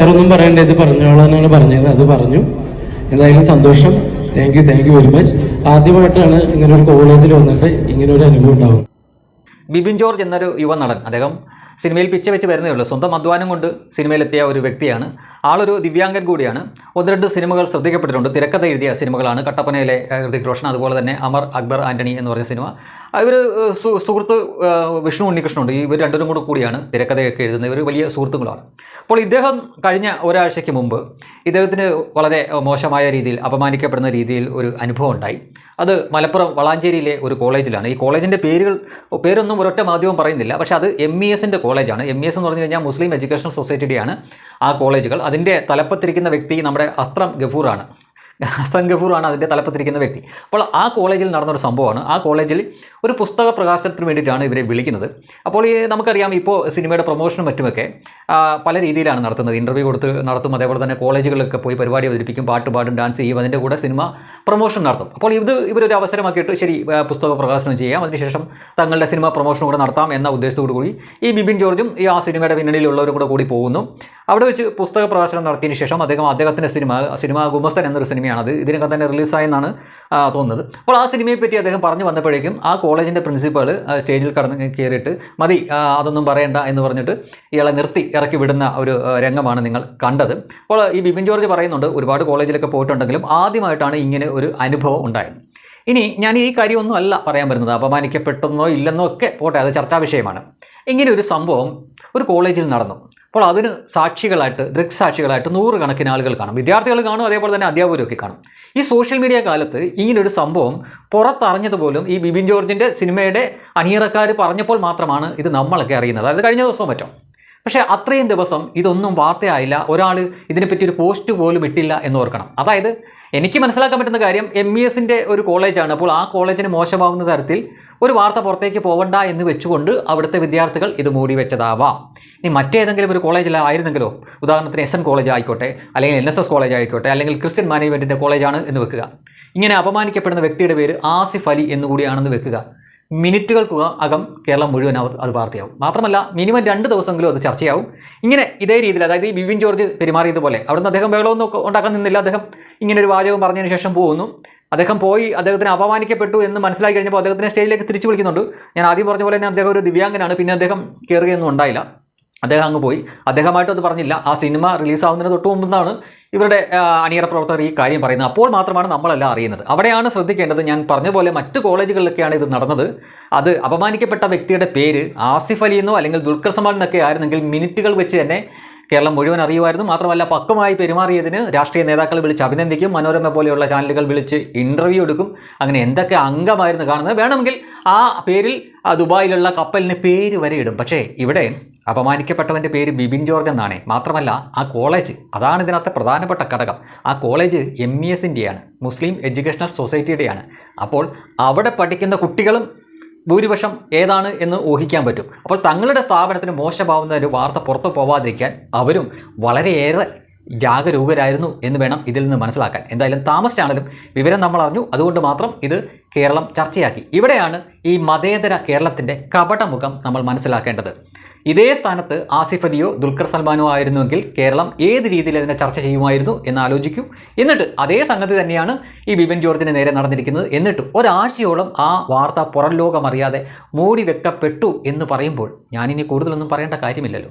വേറൊന്നും പറയണ്ട ഇത് പറഞ്ഞോളാന്നാണ് പറഞ്ഞത്. അത് പറഞ്ഞു. എന്തായാലും സന്തോഷം. Thank you thank you very much ആദ്യമായിട്ടാണ് ഇങ്ങനെ ഒരു കോളേജിൽ വന്നിട്ട് ഇങ്ങനെ ഒരു അനുഭവം ഉണ്ടാവും ബിബിൻ ജോർജ് എന്നൊരു യുവ നടൻ അദ്ദേഹം സിനിമയിൽ പിച്ച വെച്ച് വരുന്നേ ഉള്ളൂ. സ്വന്തം അധ്വാനം കൊണ്ട് സിനിമയിലെത്തിയ ഒരു വ്യക്തിയാണ്. ആളൊരു ദിവ്യാംഗൻ കൂടിയാണ്. ഒന്ന് രണ്ട് സിനിമകൾ ശ്രദ്ധിക്കപ്പെട്ടിട്ടുണ്ട്. തിരക്കഥ എഴുതിയ സിനിമകളാണ്. കട്ടപ്പനയിലെ ഹൃതിക് റോഷൻ അതുപോലെ തന്നെ അമർ അക്ബർ ആന്റണി എന്ന് പറഞ്ഞ സിനിമ. ഇവർ സുഹൃത്ത് വിഷ്ണു ഉണ്ണികൃഷ്ണനുണ്ട്. ഇവർ രണ്ടുപേരും കൂടെ കൂടിയാണ് തിരക്കഥയൊക്കെ എഴുതുന്നത്. ഇവർ വലിയ സുഹൃത്തുക്കളാണ്. അപ്പോൾ ഇദ്ദേഹം കഴിഞ്ഞ ഒരാഴ്ചയ്ക്ക് മുമ്പ് ഇദ്ദേഹത്തിന് വളരെ മോശമായ രീതിയിൽ അപമാനിക്കപ്പെടുന്ന രീതിയിൽ ഒരു അനുഭവം ഉണ്ടായി. അത് മലപ്പുറം വളാഞ്ചേരിയിലെ ഒരു കോളേജിലാണ്. ഈ കോളേജിന്റെ പേരുകൾ പേരൊന്നും ഒരൊറ്റ മാധ്യമം പറയുന്നില്ല. പക്ഷേ അത് എം ഇ എസിന്റെ കോളേജാണ്. എം ഇ എസ് എന്ന് പറഞ്ഞു കഴിഞ്ഞാൽ മുസ്ലിം എഡ്യൂക്കേഷണൽ സൊസൈറ്റിയുടെയാണ് ആ കോളേജുകൾ. അതിന്റെ തലപ്പത്തിരിക്കുന്ന വ്യക്തി നമ്മുടെ അസ്ത്രം ഗഫൂറാണ്. ഹസൻ ഗഫൂറാണ് അതിന്റെ തലപ്പത്തിരിക്കുന്ന വ്യക്തി. അപ്പോൾ ആ കോളേജിൽ നടന്നൊരു സംഭവമാണ്. ആ കോളേജിൽ ഒരു പുസ്തക പ്രകാശനത്തിന് വേണ്ടിയിട്ടാണ് ഇവരെ വിളിക്കുന്നത്. അപ്പോൾ ഈ നമുക്കറിയാം ഇപ്പോൾ സിനിമയുടെ പ്രൊമോഷനും മറ്റുമൊക്കെ പല രീതിയിലാണ് നടത്തുന്നത്. ഇന്റർവ്യൂ കൊടുത്ത് നടത്തും അതേപോലെ തന്നെ കോളേജുകളിലൊക്കെ പോയി പരിപാടി അവതരിപ്പിക്കും പാട്ട് പാടും ഡാൻസ് ചെയ്യും അതിന്റെ കൂടെ സിനിമ പ്രൊമോഷൻ നടത്തും. അപ്പോൾ ഇത് ഇവരൊരു അവസരമാക്കിയിട്ട് ശരി പുസ്തക പ്രകാശനം ചെയ്യാം. അതിനുശേഷം തങ്ങളുടെ സിനിമ പ്രൊമോഷനും കൂടെ നടത്താം എന്ന ഉദ്ദേശത്തോടു കൂടി ഈ ബിബിൻ ജോർജും ഈ ആ സിനിമയുടെ പിന്നണിയിലുള്ളവരും കൂടെ കൂടി പോകുന്നു. അവിടെ വെച്ച് പുസ്തക പ്രകാശനം നടത്തിയതിന് ശേഷം അദ്ദേഹം അദ്ദേഹത്തിന്റെ സിനിമ സിനിമ ഗുമസ്തൻ എന്നൊരു സിനിമയാണത് ഇതിനകം തന്നെ റിലീസായെന്നാണ് തോന്നുന്നത്. അപ്പോൾ ആ സിനിമയെ പറ്റി അദ്ദേഹം പറഞ്ഞു വന്നപ്പോഴേക്കും ആ കോളേജിന്റെ പ്രിൻസിപ്പൾ സ്റ്റേജിൽ കടന്ന് കയറിയിട്ട് മതി അതൊന്നും പറയണ്ട എന്ന് പറഞ്ഞിട്ട് ഇയാളെ നിർത്തി ഇറക്കി വിടുന്ന ഒരു രംഗമാണ് നിങ്ങൾ കണ്ടത്. അപ്പോൾ ഈ ബിബിൻ ജോർജ് പറയുന്നുണ്ട് ഒരുപാട് കോളേജിലൊക്കെ പോയിട്ടുണ്ടെങ്കിലും ആദ്യമായിട്ടാണ് ഇങ്ങനെ ഒരു അനുഭവം ഉണ്ടായത്. ഇനി ഞാൻ ഈ കാര്യമൊന്നും അല്ല പറയാൻ വരുന്നത് അപമാനിക്കപ്പെട്ടെന്നോ ഇല്ലെന്നോ ഒക്കെ പോട്ടെ അത് ചർച്ചാ വിഷയമാണ്. ഇങ്ങനെ ഒരു സംഭവം ഒരു കോളേജിൽ നടന്നു. അപ്പോൾ അതിന് സാക്ഷികളായിട്ട് ദൃക്സാക്ഷികളായിട്ട് നൂറുകണക്കിന് ആളുകൾ കാണും. വിദ്യാർത്ഥികൾ കാണും അതേപോലെ തന്നെ അധ്യാപകരൊക്കെ കാണും. ഈ സോഷ്യൽ മീഡിയ കാലത്ത് ഇങ്ങനൊരു സംഭവം പുറത്തറിഞ്ഞത് പോലും ഈ ബിബിൻ ജോർജിന്റെ സിനിമയുടെ അണിയറക്കാർ പറഞ്ഞപ്പോൾ മാത്രമാണ് ഇത് നമ്മളൊക്കെ അറിയുന്നത്. അതായത് കഴിഞ്ഞ ദിവസവും പറ്റും. പക്ഷേ അത്രയും ദിവസം ഇതൊന്നും വാർത്തയായില്ല. ഒരാൾ ഇതിനെപ്പറ്റി ഒരു പോസ്റ്റ് പോലും ഇട്ടില്ല എന്ന് ഓർക്കണം. അതായത് എനിക്ക് മനസ്സിലാക്കാൻ പറ്റുന്ന കാര്യം എം ഇ എസിന്റെ ഒരു കോളേജാണ്. അപ്പോൾ ആ കോളേജിന് മോശമാവുന്ന തരത്തിൽ ഒരു വാർത്ത പുറത്തേക്ക് പോവണ്ട എന്ന് വെച്ചുകൊണ്ട് അവിടുത്തെ വിദ്യാർത്ഥികൾ ഇത് മൂടി വെച്ചതാവാം. ഇനി മറ്റേതെങ്കിലും ഒരു കോളേജിലായിരുന്നെങ്കിലോ ഉദാഹരണത്തിന് എസ് എൻ കോളേജ് ആയിക്കോട്ടെ അല്ലെങ്കിൽ എൻ എസ് എസ് കോളേജ് ആയിക്കോട്ടെ അല്ലെങ്കിൽ ക്രിസ്ത്യൻ മാനേജ്മെന്റിന്റെ കോളേജാണ് എന്ന് വെക്കുക. ഇങ്ങനെ അപമാനിക്കപ്പെടുന്ന വ്യക്തിയുടെ പേര് ആസിഫ് അലി എന്നുകൂടിയാണെന്ന് വെക്കുക. മിനിറ്റുകൾക്ക് അകം കേരളം മുഴുവൻ അവർ അത് വാർത്തയാവും. മാത്രമല്ല മിനിമം രണ്ട് ദിവസമെങ്കിലും അത് ചർച്ചയാവും. ഇങ്ങനെ ഇതേ രീതിയിൽ അതായത് ഈ ബിബിൻ ജോർജ് പെരുമാറിയതുപോലെ അവിടുന്ന് അദ്ദേഹം ബഹളമൊന്നും ഉണ്ടാക്കാൻ നിന്നില്ല. അദ്ദേഹം ഇങ്ങനെ ഒരു വാചകം പറഞ്ഞതിന് ശേഷം പോകുന്നു. അദ്ദേഹം പോയി അദ്ദേഹത്തിന് അപമാനിക്കപ്പെട്ടു എന്ന് മനസ്സിലാക്കി കഴിഞ്ഞപ്പോൾ അദ്ദേഹത്തിനെ സ്റ്റേജിലേക്ക് തിരിച്ചു വിളിക്കുന്നുണ്ട്. ഞാൻ ആദ്യം പറഞ്ഞ പോലെ തന്നെ അദ്ദേഹം ഒരു ദിവ്യാംഗനാണ്. പിന്നെ അദ്ദേഹം കയറുകയൊന്നും ഉണ്ടായില്ല. അദ്ദേഹം അങ്ങ് പോയി. അദ്ദേഹമായിട്ട് അത് പറഞ്ഞില്ല. ആ സിനിമ റിലീസാവുന്നതിന് തൊട്ട് മുമ്പെന്നാണ് ഇവരുടെ അണിയറ പ്രവർത്തകർ ഈ കാര്യം പറയുന്നത്. അപ്പോൾ മാത്രമാണ് നമ്മളെല്ലാം അറിയുന്നത്. അവിടെയാണ് ശ്രദ്ധിക്കേണ്ടത്. ഞാൻ പറഞ്ഞ പോലെ മറ്റ് കോളേജുകളിലൊക്കെയാണ് ഇത് നടന്നത്. അത് അപമാനിക്കപ്പെട്ട വ്യക്തിയുടെ പേര് ആസിഫ് അലി എന്നോ അല്ലെങ്കിൽ ദുൽഖർ സൽമാൻ എന്നൊക്കെ ആയിരുന്നെങ്കിൽ മിനിറ്റുകൾ വെച്ച് തന്നെ കേരളം മുഴുവൻ അറിയുമായിരുന്നു. മാത്രമല്ല പക്വമായി പെരുമാറിയതിന് രാഷ്ട്രീയ നേതാക്കൾ വിളിച്ച് അഭിനന്ദിക്കും. മനോരമ പോലെയുള്ള ചാനലുകൾ വിളിച്ച് ഇന്റർവ്യൂ എടുക്കും. അങ്ങനെ എന്തൊക്കെ അംഗമായിരുന്നു കാണുന്നത്. വേണമെങ്കിൽ ആ പേരിൽ ദുബായിലുള്ള കപ്പലിന് പേര് വരെ ഇടും. പക്ഷേ ഇവിടെ അപമാനിക്കപ്പെട്ടവന്റെ പേര് ബിബിൻ ജോർജ് എന്നാണ്. മാത്രമല്ല ആ കോളേജ് അതാണ് ഇതിനകത്തെ പ്രധാനപ്പെട്ട ഘടകം. ആ കോളേജ് എം ഇ എസിന്റെയാണ് മുസ്ലിം എഡ്യൂക്കേഷണൽ സൊസൈറ്റിയുടെയാണ്. അപ്പോൾ അവിടെ പഠിക്കുന്ന കുട്ടികളും ഭൂരിപക്ഷം ഏതാണ് എന്ന് ഊഹിക്കാൻ പറ്റും. അപ്പോൾ തങ്ങളുടെ സ്ഥാപനത്തിന് മോശമാവുന്ന ഒരു വാർത്ത പുറത്തു പോവാതിരിക്കാൻ അവരും വളരെയേറെ ജാഗരൂകരായിരുന്നു എന്ന് വേണം ഇതിൽ നിന്ന് മനസ്സിലാക്കാൻ. എന്തായാലും താമസിച്ചാണെങ്കിലും വിവരം നമ്മൾ അറിഞ്ഞു അതുകൊണ്ട് മാത്രം ഇത് കേരളം ചർച്ചയാക്കി. ഇവിടെയാണ് ഈ മതേതര കേരളത്തിന്റെ കപടമുഖം നമ്മൾ മനസ്സിലാക്കേണ്ടത്. ഇതേ സ്ഥാനത്ത് ആസിഫ് അലിയോ ദുൽഖർ സൽമാനോ ആയിരുന്നുവെങ്കിൽ കേരളം ഏത് രീതിയിൽ അതിനെ ചർച്ച ചെയ്യുമായിരുന്നു എന്ന് ആലോചിക്കും. എന്നിട്ട് അതേ സംഗതി തന്നെയാണ് ഈ ബിപിൻ ജോർജിന് നേരെ നടന്നിരിക്കുന്നത്. എന്നിട്ട് ഒരാഴ്ചയോളം ആ വാർത്ത പുറം ലോകം അറിയാതെ മൂടി വെക്കപ്പെട്ടു എന്ന് പറയുമ്പോൾ ഞാനിനി കൂടുതലൊന്നും പറയേണ്ട കാര്യമില്ലല്ലോ.